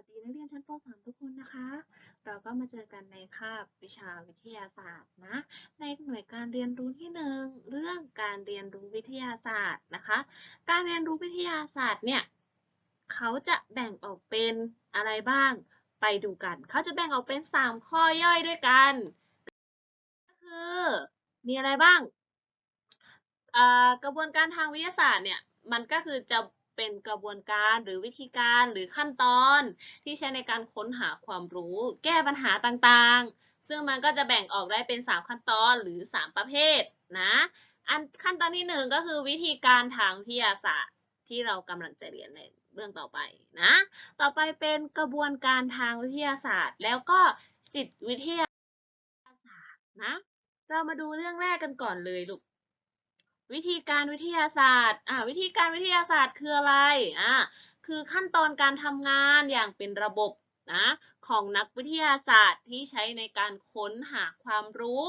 วัสดีนักเรียนชั้นป .3 ทุกคนนะคะ เราก็มาเจอกันในคาบวิชาวิทยาศาสตร์นะ ในหน่วยการเรียนรู้ที่หนึ่งเรื่องการเรียนรู้วิทยาศาสตร์นะคะ การเรียนรู้วิทยาศาสตร์เนี่ยเขาจะแบ่งออกเป็นอะไรบ้าง ไปดูกัน เขาจะแบ่งออกเป็น 3 ข้อย่อยด้วยกัน ก็คือมีอะไรบ้างกระบวนการทางวิทยาศาสตร์เนี่ยมันก็คือจะ เป็นกระบวนการหรือวิธีการหรือขั้นตอน ที่ใช้ในการค้นหาความรู้ แก้ปัญหาต่างๆ ซึ่งมันก็จะแบ่งออกได้เป็น 3 ขั้นตอนหรือ 3 ประเภทนะอันขั้นตอนที่ 1 ก็คือวิธีการทางวิทยาศาสตร์ที่เรากำลังจะเรียนในเรื่องต่อไปนะ ต่อไปเป็นกระบวนการทางวิทยาศาสตร์ แล้วก็จิตวิทยาศาสตร์นะ เรามาดูเรื่องแรกกันก่อนเลยลูก วิธีการวิทยาศาสตร์อ่าวิธีการวิทยาศาสตร์คืออะไรอ่าคือขั้นตอนการทำงานอย่างเป็นระบบนะของนักวิทยาศาสตร์ที่ใช้ในการค้นหาความรู้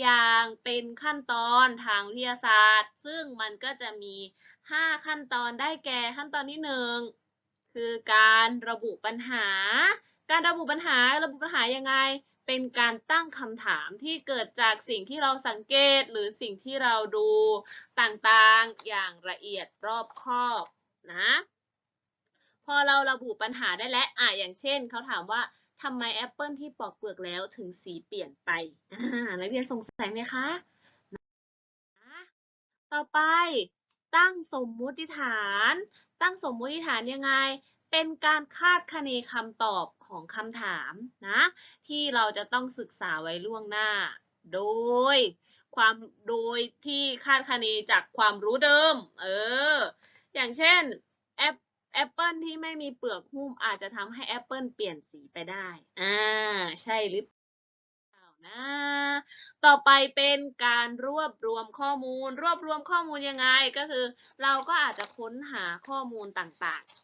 อย่างเป็นขั้นตอนทางวิทยาศาสตร์ ซึ่งมันก็จะมี 5 ขั้นตอนได้แก่ขั้นตอนที่ 1 คือการระบุปัญหา การระบุปัญหาระบุปัญหายังไง เป็นการตั้งคำถามที่เกิดจากสิ่งที่เราสังเกตหรือสิ่งที่เราดูต่างๆอย่างละเอียดรอบคอบนะ พอเราระบุปัญหาได้แล้วอะอย่างเช่นเขาถามว่าทำไมแอปเปิลที่ปอกเปลือกแล้วถึงสีเปลี่ยนไปอ่านักเรียนสงสัยไหมคะนะต่อไปตั้งสมมุติฐาน ตั้งสมมุติฐานยังไง เป็นการคาดคะเนคำตอบของคำถามนะ ที่เราจะต้องศึกษาไว้ล่วงหน้า โดยความโดยที่คาดคะเนจากความรู้เดิม เออ อย่างเช่นแอปแอปเปิลที่ไม่มีเปลือกหุ้มอาจจะทำให้แอปเปิลเปลี่ยนสีไปได้ อ่า ใช่หรือเปล่านะ ต่อไปเป็นการรวบรวมข้อมูล รวบรวมข้อมูลยังไงก็คือ เราก็อาจจะค้นหาข้อมูลต่างๆ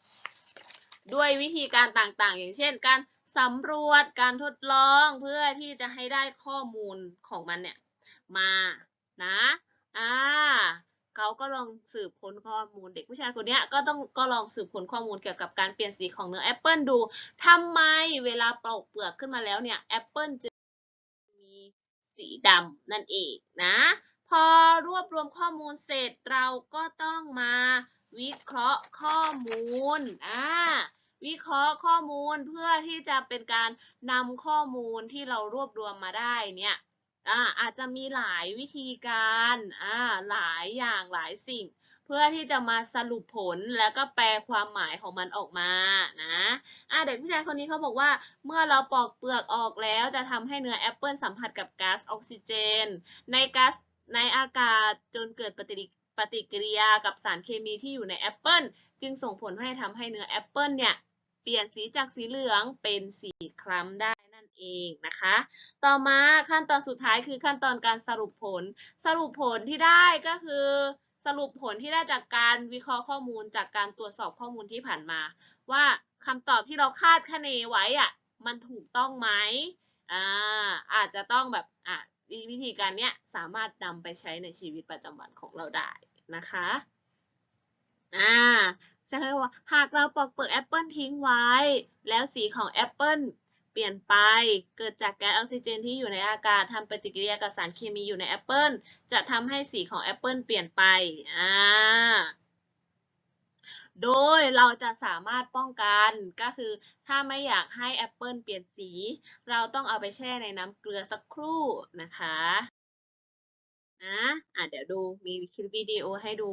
ด้วยวิธีการต่างๆ อย่างเช่น การสำรวจการทดลองเพื่อที่จะให้ได้ข้อมูลของมันเนี่ยมานะอ่าเขาก็ลองสืบค้นข้อมูลเด็กผู้ชายคนนี้ก็ต้องก็ลองสืบค้นข้อมูลเกี่ยวกับการเปลี่ยนสีของเนื้อแอปเปิลดูทำไมเวลาปอกเปลือกขึ้นมาแล้วเนี่ยแอปเปิลจึงมีสีดำนั่นเองนะ พอรวบรวมข้อมูลเสร็จเราก็ต้องมาวิเคราะห์ข้อมูลอ่า วิเคราะห์ข้อมูลเพื่อที่จะเป็นการนำข้อมูลที่เรารวบรวมมาได้เนี่ยอ่าอาจจะมีหลายวิธีการอ่าหลายอย่างหลายสิ่ง เพื่อที่จะมาสรุปผลแล้วก็แปลความหมายของมันออกมานะอ่าเด็กผู้ชายคนนี้เขาบอกว่า เมื่อเราปอกเปลือกออกแล้วจะทำให้เนื้อแอปเปิลสัมผัสกับก๊าซออกซิเจน ในก๊าซในอากาศจนเกิดปฏิปฏิกิริยากับสารเคมีที่อยู่ในแอปเปิลจึงส่งผลให้ทำให้เนื้อแอปเปิลเนี่ย ปลี่ยนสีจากสีเหลืองเป็นสีคล้ำได้นั่นเองนะคะ ต่อมาขั้นตอนสุดท้ายคือขั้นตอนการสรุปผล สรุปผลที่ได้ก็คือ สรุปผลที่ได้จากการวิเคราะห์ข้อมูลจากการตรวจสอบข้อมูลที่ผ่านมา ว่าคำตอบที่เราคาดคะเนไว้อะมันถูกต้องไหมอ่าอาจจะต้องแบบอะวิธีการเนี้ยสามารถนำไปใช้ในชีวิตประจำวันของเราได้นะคะอ่า ใช่ไหมว่าหากเราปอกเปลือกแอปเปิลทิ้งไว้ แล้วสีของแอปเปิลเปลี่ยนไป เกิดจากแก๊สออกซิเจนที่อยู่ในอากาศทำปฏิกิริยากับสารเคมีอยู่ในแอปเปิลจะทำให้สีของแอปเปิลเปลี่ยนไปอ่าโดยเราจะสามารถป้องกันก็คือ ถ้าไม่อยากให้แอปเปิลเปลี่ยนสี เราต้องเอาไปแช่ในน้ำเกลือสักครู่นะคะนะอะเดี๋ยวดูมีคลิปวิดีโอให้ดู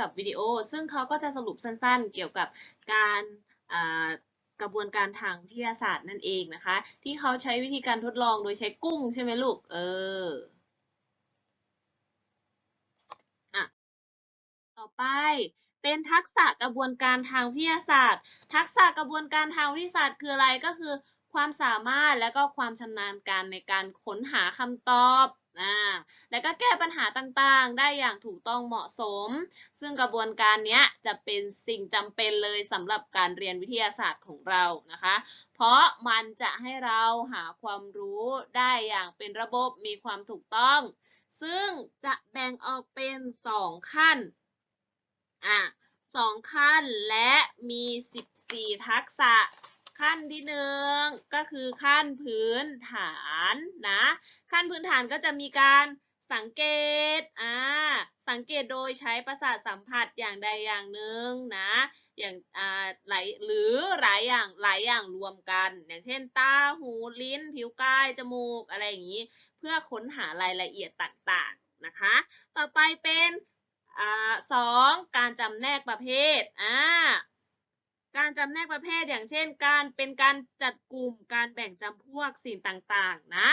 กับวิดีโอ ซึ่งเขาก็จะสรุปสั้นๆ เกี่ยวกับการกระบวนการทางวิทยาศาสตร์นั่นเองนะคะ ที่เขาใช้วิธีการทดลองโดยใช้กุ้งใช่ไหมลูก เอออะต่อไปเป็นทักษะกระบวนการทางวิทยาศาสตร์ ทักษะกระบวนการทางวิทยาศาสตร์คืออะไรก็คือ ความสามารถและก็ความชำนาญการในการค้นหาคำตอบ อ่าและก็แก้ปัญหาต่างๆ ได้อย่างถูกต้องเหมาะสม ซึ่งกระบวนการนี้จะเป็นสิ่งจำเป็นเลยสำหรับการเรียนวิทยาศาสตร์ของเรานะคะ เพราะมันจะให้เราหาความรู้ได้อย่างเป็นระบบมีความถูกต้อง ซึ่งจะแบ่งออกเป็นสองขั้นอะสองขั้นและมี 14 ทักษะ ขั้นที่หนึ่งก็คือขั้นพื้นฐานนะ ขั้นพื้นฐานก็จะมีการสังเกต อ่า สังเกตโดยใช้ประสาทสัมผัสอย่างใดอย่างหนึ่งนะ อย่าง อ่า หลาย หรือหลายอย่าง หลายอย่างรวมกัน อย่างเช่น ตา หู ลิ้น ผิวกาย จมูก อะไรอย่างนี้ เพื่อค้นหารายละเอียดต่างๆ นะคะ ต่อไปเป็น อ่าสองการจำแนกประเภท อ่า การจำแนกประเภทอย่างเช่น การเป็นการจัดกลุ่มการแบ่งจำพวกสิ่งต่างๆนะ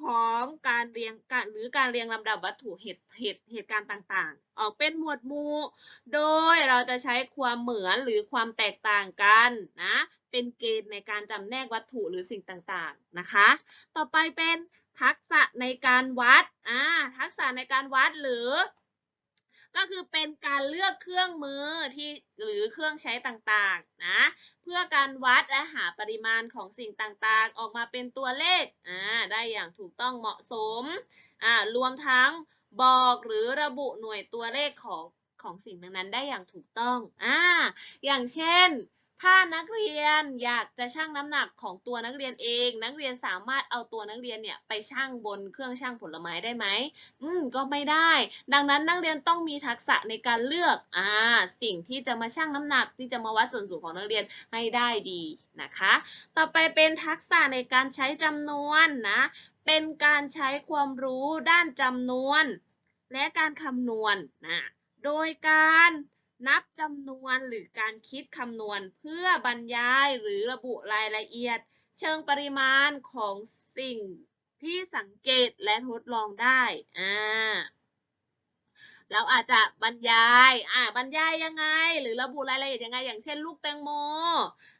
ของการเรียงการหรือการเรียงลำดับวัตถุเหตุเหตุเหตุการณ์ต่างๆ ออกเป็นหมวดหมู่ โดยเราจะใช้ความเหมือนหรือความแตกต่างกันนะเป็นเกณฑ์ในการจำแนกวัตถุหรือสิ่งต่างๆนะคะ ต่อไปเป็นทักษะในการวัดอ่าทักษะในการวัดหรือ ก็คือเป็นการเลือกเครื่องมือที่หรือเครื่องใช้ต่างๆนะเพื่อการวัดและหาปริมาณของสิ่งต่างๆ ออกมาเป็นตัวเลขอ่าได้อย่างถูกต้องเหมาะสมอ่ารวมทั้งบอกหรือระบุหน่วยตัวเลขของของสิ่งนั้นๆ ได้อย่างถูกต้องอ่าอย่างเช่น ถ้านักเรียนอยากจะชั่งน้ำหนักของตัวนักเรียนเอง นักเรียนสามารถเอาตัวนักเรียนเนี่ยไปชั่งบนเครื่องชั่งผลไม้ได้ไหมอืมก็ไม่ได้ ดังนั้นนักเรียนต้องมีทักษะในการเลือกอ่าสิ่งที่จะมาชั่งน้ำหนักที่จะมาวัดส่วนสูงของนักเรียนให้ได้ดีนะคะ ต่อไปเป็นทักษะในการใช้จำนวนนะ เป็นการใช้ความรู้ด้านจำนวน และการคำนวณนะโดยการ นับจำนวนหรือการคิดคำนวณเพื่อบรรยายหรือระบุรายละเอียด เชิงปริมาณของสิ่งที่สังเกตและทดลองได้อ่า เราอาจจะบรรยาย อ่า บรรยายยังไง หรือระบุรายละเอียดยังไง อย่างเช่น ลูกแตงโม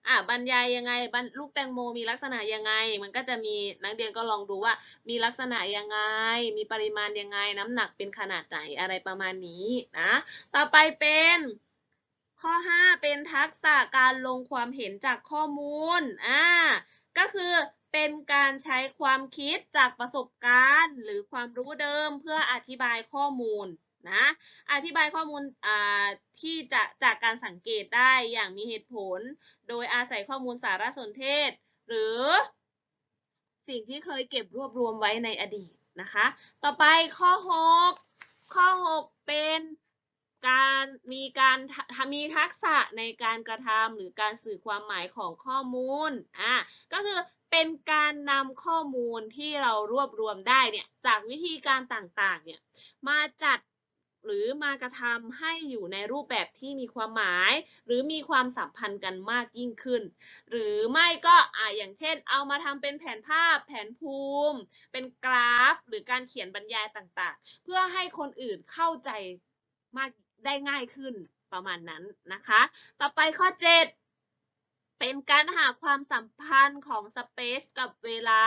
อ่า บรรยายยังไง ลูกแตงโมมีลักษณะยังไง มันก็จะมีนักเรียนก็ลองดูว่า มีลักษณะยังไง มีปริมาณยังไง น้ำหนักเป็นขนาดไหน อะไรประมาณนี้นะ ต่อไปเป็นข้อ 5 เป็นทักษะการลงความเห็นจากข้อมูล อ่า ก็คือเป็นการใช้ความคิดจากประสบการณ์ หรือความรู้เดิมเพื่ออธิบายข้อมูล นะ อธิบายข้อมูลที่จะจากการสังเกตได้อย่างมีเหตุผล โดยอาศัยข้อมูลสารสนเทศ หรือสิ่งที่เคยเก็บรวบรวมไว้ในอดีตนะคะ ต่อไปข้อ 6 ข้อ 6 เป็นการมีการมีทักษะในการกระทำหรือการสื่อความหมายของข้อมูล อ่าก็คือเป็นการนำข้อมูลที่เรารวบรวมได้เนี่ยจากวิธีการต่างๆเนี่ยมาจัด หรือมากระทำให้อยู่ในรูปแบบที่มีความหมาย หรือมีความสัมพันธ์กันมากยิ่งขึ้น หรือไม่ก็อ่าอย่างเช่น เอามาทำเป็นแผนภาพ แผนภูมิ เป็นกราฟ หรือการเขียนบรรยายต่างๆ เพื่อให้คนอื่นเข้าใจมากได้ง่ายขึ้นประมาณนั้นนะคะ ต่อไปข้อ 7เป็นการหาความสัมพันธ์ของสเปซกับเวลา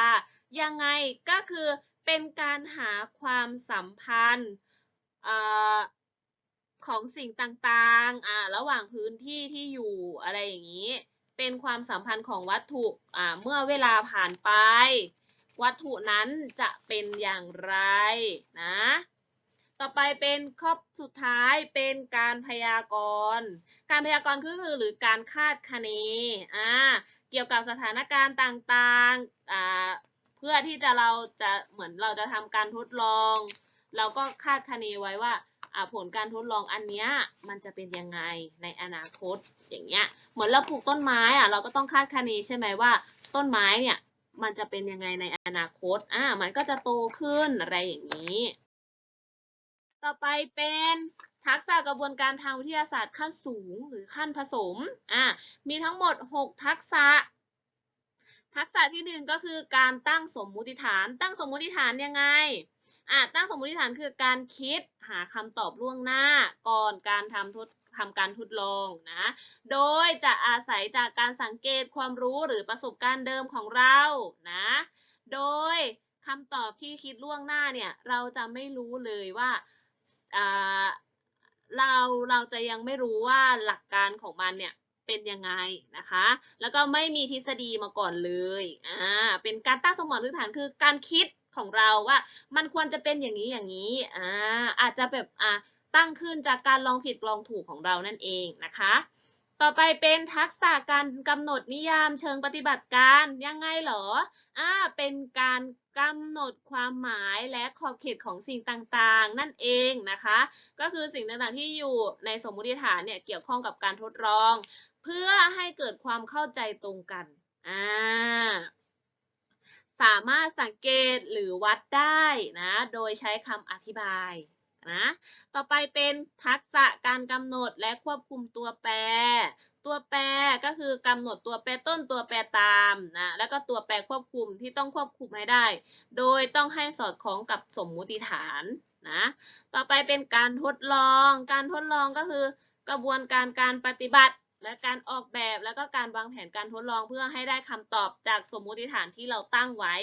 ยังไงก็คือเป็นการหาความสัมพันธ์ ของสิ่งต่างๆอ่าระหว่างพื้นที่ที่อยู่อะไรอย่างนี้ เป็นความสัมพันธ์ของวัตถุอ่าเมื่อเวลาผ่านไป วัตถุนั้นจะเป็นอย่างไรนะ ต่อไปเป็นข้อสุดท้ายเป็นการพยากรณ์ การพยากรณ์ก็คือหรือการคาดคะเนอ่าเกี่ยวกับสถานการณ์ต่างๆอ่าเพื่อที่จะเราจะเหมือนเราจะทำการทดลอง เราก็คาดคะเนไว้ว่าผลการทดลองอันเนี้ยมันจะเป็นยังไงในอนาคตอย่างเงี้ยเหมือนเราปลูกต้นไม้อะเราก็ต้องคาดคะเนใช่ไหมว่า ต้นไม้เนี่ยมันจะเป็นยังไงในอนาคตอ่ามันก็จะโตขึ้นอะไรอย่างนี้ ต่อไปเป็นททักษะกระบวนการทางวิทยาศาสตร์ขั้นสูงหรือขั้นผสมอ่ามีทั้งหมด 6 ทักษะ ทักษะที่หนึ่งก็คือการตั้งสมมุติฐาน ตั้งสมมุติฐานยังไง อ่าตั้งสมมติฐานคือการคิดหาคำตอบล่วงหน้าก่อนการทำทดทำการทดลองนะ โดยจะอาศัยจากการสังเกตความรู้หรือประสบการณ์เดิมของเรานะ โดยคำตอบที่คิดล่วงหน้าเนี่ยเราจะไม่รู้เลยว่าอ่าเราเราจะยังไม่รู้ว่าหลักการของมันเนี่ยเป็นยังไงนะคะ แล้วก็ไม่มีทฤษฎีมาก่อนเลย อ่า เป็นการตั้งสมมติฐานคือการคิด ของเราว่า มันควรจะเป็นอย่างนี้อย่างนี้อ่าอาจจะแบบอ่าตั้งขึ้นจากการลองผิดลองถูกของเรานั่นเองนะคะ ต่อไปเป็นทักษะการกำหนดนิยามเชิงปฏิบัติการยังไงหรออ่าเป็นการกำหนดความหมายและขอบเขตของสิ่งต่างๆ นั่นเองนะคะ ก็คือสิ่งต่างๆที่อยู่ในสมมุติฐานเนี่ยเกี่ยวข้องกับการทดลอง เพื่อให้เกิดความเข้าใจตรงกันอ่า สามารถสังเกตหรือวัดได้นะ โดยใช้คำอธิบายนะ ต่อไปเป็นทักษะการกำหนดและควบคุมตัวแปร ตัวแปรก็คือกำหนดตัวแปรต้นตัวแปรตามนะ แล้วก็ตัวแปรควบคุมที่ต้องควบคุมให้ได้ โดยต้องให้สอดคล้องกับสมมุติฐานนะ ต่อไปเป็นการทดลอง การทดลองก็คือกระบวนการการปฏิบัติ และการออกแบบแล้วก็การวางแผนการทดลองเพื่อให้ได้คำตอบจากสมมุติฐานที่เราตั้งไว้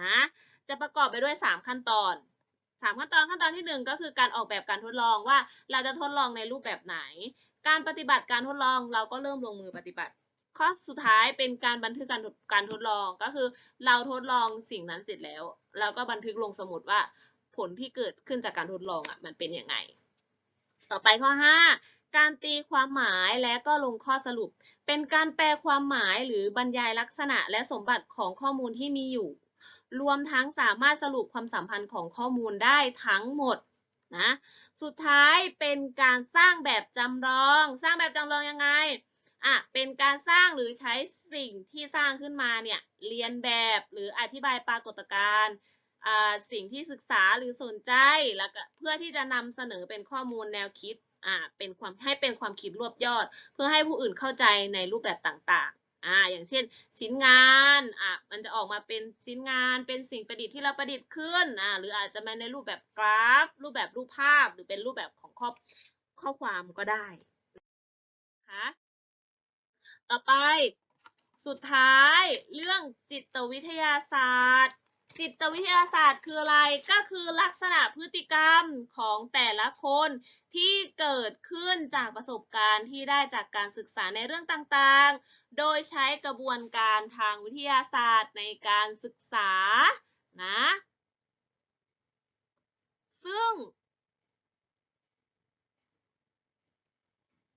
นะจะประกอบไปด้วย 3 ขั้นตอนสามขั้นตอนขั้นตอนที่หนึ่งก็คือการออกแบบการทดลองว่าเราจะทดลองในรูปแบบไหน การปฏิบัติการทดลองเราก็เริ่มลงมือปฏิบัติ ข้อสุดท้ายเป็นการบันทึกการการทดลองก็คือเราทดลองสิ่งนั้นเสร็จแล้วเราก็บันทึกลงสมุดว่าผลที่เกิดขึ้นจากการทดลองอะมันเป็นยังไง ต่อไปข้อ 5 การตีความหมายและก็ลงข้อสรุป เป็นการแปลความหมายหรือบรรยายลักษณะและสมบัติของข้อมูลที่มีอยู่ รวมทั้งสามารถสรุปความสัมพันธ์ของข้อมูลได้ทั้งหมดนะ สุดท้ายเป็นการสร้างแบบจำลอง สร้างแบบจำลองยังไงอะเป็นการสร้างหรือใช้สิ่งที่สร้างขึ้นมาเนี่ยเรียนแบบหรืออธิบายปรากฏการณ์สิ่งที่ศึกษาหรือสนใจแล้วก็เพื่อที่จะนำเสนอเป็นข้อมูลแนวคิด อ่าเป็นความให้เป็นความคิดรวบยอด เพื่อให้ผู้อื่นเข้าใจในรูปแบบต่างๆอ่าอย่างเช่น ชิ้นงานอะมันจะออกมาเป็นชิ้นงาน เป็นสิ่งประดิษฐ์ที่เราประดิษฐ์ขึ้นอ่าหรืออาจจะมาในรูปแบบกราฟ รูปแบบรูปภาพ หรือเป็นรูปแบบของข้อข้อความก็ได้นะคะต่อไปสุดท้ายเรื่องจิตวิทยาศาสตร์ จิตวิทยาศาสตร์คืออะไร ก็คือลักษณะพฤติกรรมของแต่ละคนที่เกิดขึ้นจากประสบการณ์ที่ได้จากการศึกษาในเรื่องต่างๆ โดยใช้กระบวนการทางวิทยาศาสตร์ในการศึกษา นะ ซึ่ง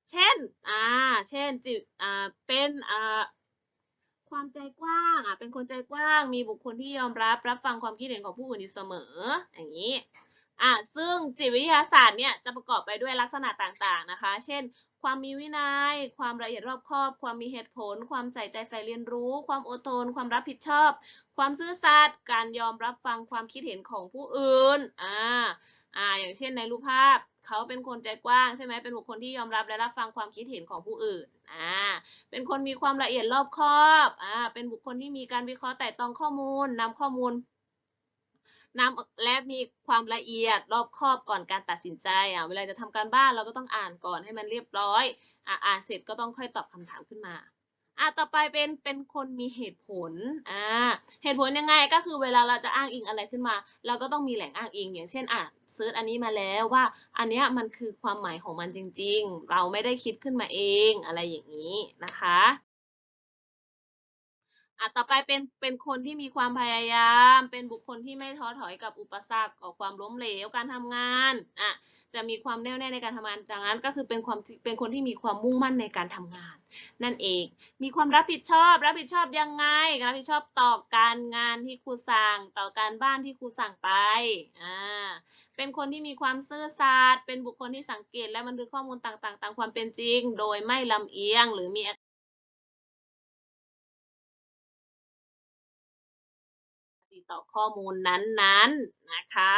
เช่น อ่า เช่นจิอ่า เป็น อ่า ความใจกว้างอะเป็นคนใจกว้าง มีบุคคลที่ยอมรับรับฟังความคิดเห็นของผู้อื่นอยู่เสมอ อย่างนี้อ่าซึ่งจิตวิทยาศาสตร์เนี่ยจะประกอบไปด้วยลักษณะต่างๆนะคะ เช่น ความมีวินัย ความละเอียดรอบคอบ ความมีเหตุผล ความใส่ใจใฝ่เรียนรู้ ความอดทน ความรับผิดชอบ ความซื่อสัตย์การยอมรับฟังความคิดเห็นของผู้อื่นอ่าอ่าอย่างเช่นในรูปภาพ เขาเป็นคนใจกว้างใช่ไหมเป็นบุคคลที่ยอมรับและรับฟังความคิดเห็นของผู้อื่นอ่าเป็นคนมีความละเอียดรอบคอบอ่าเป็นบุคคลที่มีการวิเคราะห์แต่ตองข้อมูลนำข้อมูลนำและมีความละเอียดรอบคอบก่อนการตัดสินใจอ่าเวลาจะทำการบ้านเราก็ต้องอ่านก่อนให้มันเรียบร้อยอ่าอ่านเสร็จก็ต้องค่อยตอบคำถามขึ้นมา อะต่อไปเป็นเป็นคนมีเหตุผลอ่าเหตุผลยังไงก็คือเวลาเราจะอ้างอิงอะไรขึ้นมา เราก็ต้องมีแหล่งอ้างอิง อย่างเช่นอะเซิร์ชอันนี้มาแล้วว่า อันเนี้ยมันคือความหมายของมันจริง ๆ เราไม่ได้คิดขึ้นมาเองอะไรอย่างนี้นะคะ อะต่อไปเป็นเป็นคนที่มีความพยายาม เป็นบุคคลที่ไม่ท้อถอยกับอุปสรรคกับความล้มเหลวการทำงานอะจะมีความแน่วแน่ในการทำงานจากนั้น ก็คือเป็นความเป็นคนที่มีความมุ่งมั่นในการทำงาน นั่นเอง มีความรับผิดชอบ รับผิดชอบยังไงรับผิดชอบต่อการงานที่ครูสั่ง ต่อการบ้านที่ครูสั่งไปอ่าเป็นคนที่มีความซื่อสัตย์เป็นบุคคลที่สังเกตและบันทึกข้อมูลต่างๆ ตามความเป็นจริง โดยไม่ลำเอียง หรือมี ต่อข้อมูลนั้นๆนะคะ